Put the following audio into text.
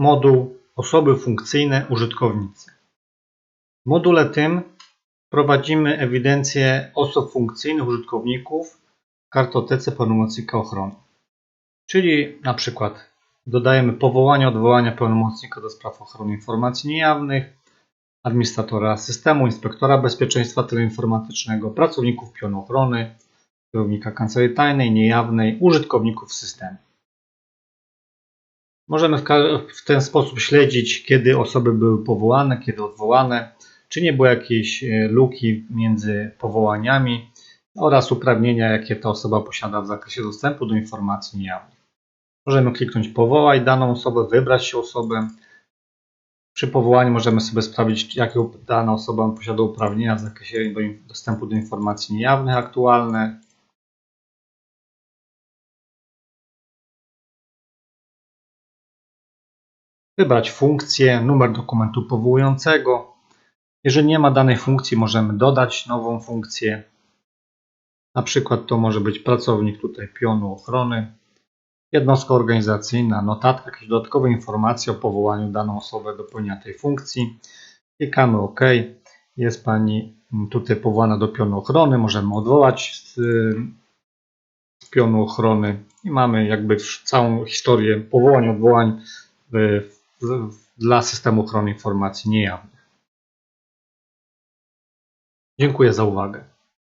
moduł Osoby funkcyjne użytkownicy. W module tym prowadzimy ewidencję osób funkcyjnych użytkowników w kartotece pełnomocnika ochrony. Czyli na przykład dodajemy powołanie, odwołania pełnomocnika do spraw ochrony informacji niejawnych, administratora systemu, inspektora bezpieczeństwa teleinformatycznego, pracowników pionu ochrony, kierownika kancelarii tajnej, niejawnej, użytkowników systemu. Możemy w, ten sposób śledzić, kiedy osoby były powołane, kiedy odwołane, czy nie było jakiejś e, luki między powołaniami oraz uprawnienia, jakie ta osoba posiada w zakresie dostępu do informacji niejawnych. Możemy kliknąć powołaj daną osobę, wybrać się osobę. Przy powołaniu możemy sobie sprawdzić, jakie dana osoba posiada uprawnienia w zakresie dostępu do informacji niejawnych aktualne. Wybrać funkcję, numer dokumentu powołującego. Jeżeli nie ma danej funkcji, możemy dodać nową funkcję. Na przykład to może być pracownik tutaj pionu ochrony, jednostka organizacyjna, notatka, jakieś dodatkowe informacje o powołaniu daną osobę do pełnienia tej funkcji. Klikamy OK. Jest Pani tutaj powołana do pionu ochrony. Możemy odwołać z, z pionu ochrony i mamy jakby całą historię powołań, odwołań w, w, dla systemu ochrony informacji niejawnych. Dziękuję za uwagę.